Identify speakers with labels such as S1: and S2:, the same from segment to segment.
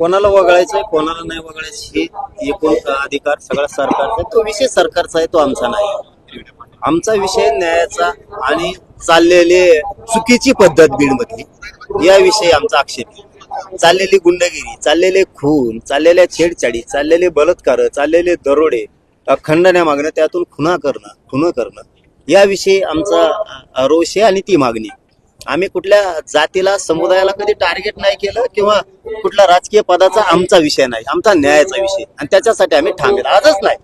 S1: कोणाला वगळायचंय कोणाला नाही वगळायचं हे एकूण अधिकार सगळा सरकारचा आहे. तो विषय सरकारचा आहे तो आमचा नाही आमचा विषय न्यायाचा आणि चाललेले चुकीची पद्धत बीडमधली याविषयी आमचा आक्षेप आहे. चाललेली गुंडगिरी चाललेले खून चाललेल्या छेडछाडी चाललेले बलात्कार चाललेले दरोडे खंडण्या मागणं त्यातून खुना करणं खुनं करणं याविषयी आमचा रोष आहे आणि ती मागणी आम्ही कुठल्या जातीला समुदायाला कधी टार्गेट नाही केलं किंवा कुठला राजकीय पदाचा आमचा विषय नाही आमचा न्यायाचा विषय. आणि त्याच्यासाठी आम्ही ठामेत. आजच नाही.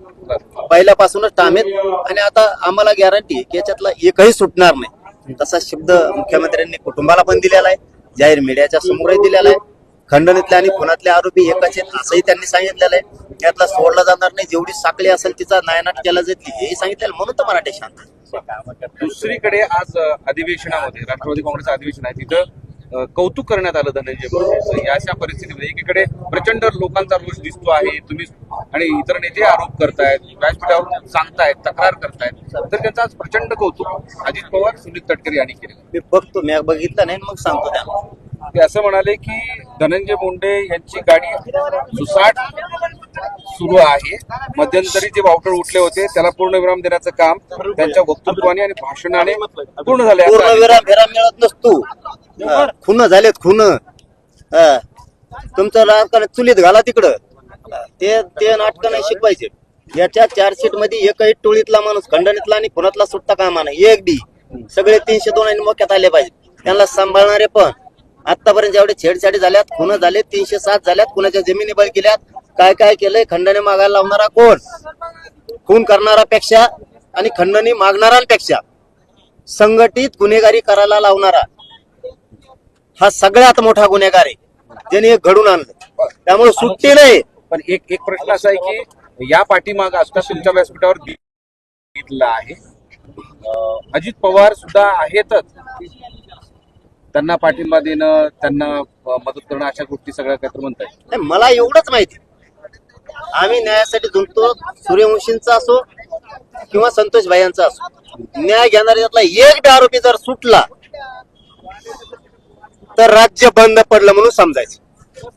S1: पहिल्यापासूनच ठामेत. आणि आता आम्हाला गॅरंटी की याच्यातला एकही सुटणार नाही. तसा शब्द मुख्यमंत्र्यांनी कुटुंबाला पण दिलेला आहे जाहीर मीडियाच्या समोरही दिलेला आहे. खंडणीतल्या आणि खुनातले आरोपी एकाच आहेत असंही त्यांनी सांगितलेलं आहे. यातला सोडला जाणार नाही. जेवढी साखळी असेल तिचा नायनाट केला जाईल हेही सांगितलेलं म्हणून तर मराठी शांत आहे.
S2: दुसरीकडे आज अधिवेशनामध्ये राष्ट्रवादी काँग्रेस अधिवेशन आहे तिथं कौतुक करण्यात आलं धनंजय मुंडेचं या अशा परिस्थितीमध्ये एकीकडे प्रचंड लोकांचा रोष दिसतो आहे तुम्ही आणि इतर नेते आरोप करतायत व्यासपीठावर सांगतायत तक्रार करतायत तर त्यांचं आज प्रचंड कौतुक. अजित पवार सुनील तटकरे यांनी केलं.
S1: मी बघतो मी बघितलं नाही मग सांगतो त्यांना.
S2: ते असं म्हणाले की धनंजय मुंडे यांची गाडी सुसाट सुरू आहे. मध्यंतरी जे वावटळ उठले होते त्याला पूर्णविराम देण्याचं काम त्यांच्या वक्तृत्वाने आणि भाषणाने पूर्ण झाले. असं
S1: पूर्ण
S2: आहे.
S1: विराम विराम मिळत नसतो. खुन झालेत खुन. हा. तुमचं राजकारण चुलीत घाला तिकडं. ते ते नाटक नाही शिकवायचे. याच्या चार्जशीटमध्ये एकही टोळीतला माणूस खंडणीतला आणि खुनातला सुट्टा कामा नाही एक बी. सगळे तीनशे दोन आणि मोक्यात आले पाहिजे. त्यांना सांभाळणारे पण. आतापर्यंत जेवढे छेडछाडी झाल्यात खुन झाले तीनशे सात झाल्यात कुणाच्या जमिनी बळ केल्यात काय काय केलंय? खंडणी मागायला लावणारा कोण? खून करणारापेक्षा आणि खंडणी मागणाऱ्यांपेक्षा संघटित गुन्हेगारी करायला लावणारा हा सगळ्यात मोठा गुन्हेगार आहे. ज्याने हे घडून आणलं. त्यामुळे सुट्टी नाही.
S2: पण एक एक प्रश्न असा आहे की या पाठीमाग आता तुमच्या व्यासपीठावर घेतला आहे. अजित पवार सुद्धा आहेतच. त्यांना पाठिंबा देणं त्यांना मदत करणं अशा गोष्टी सगळ्या काय तर म्हणताय
S1: मला एवढंच माहिती. आम्ही न्यायासाठी झुंजतो सूर्यवंशींचा असो किंवा संतोष भाईंचा असो. न्याय घेणारा त्यातला एक आरोपी जर सुटला तर राज्य बंद पडलं म्हणून समजायचं.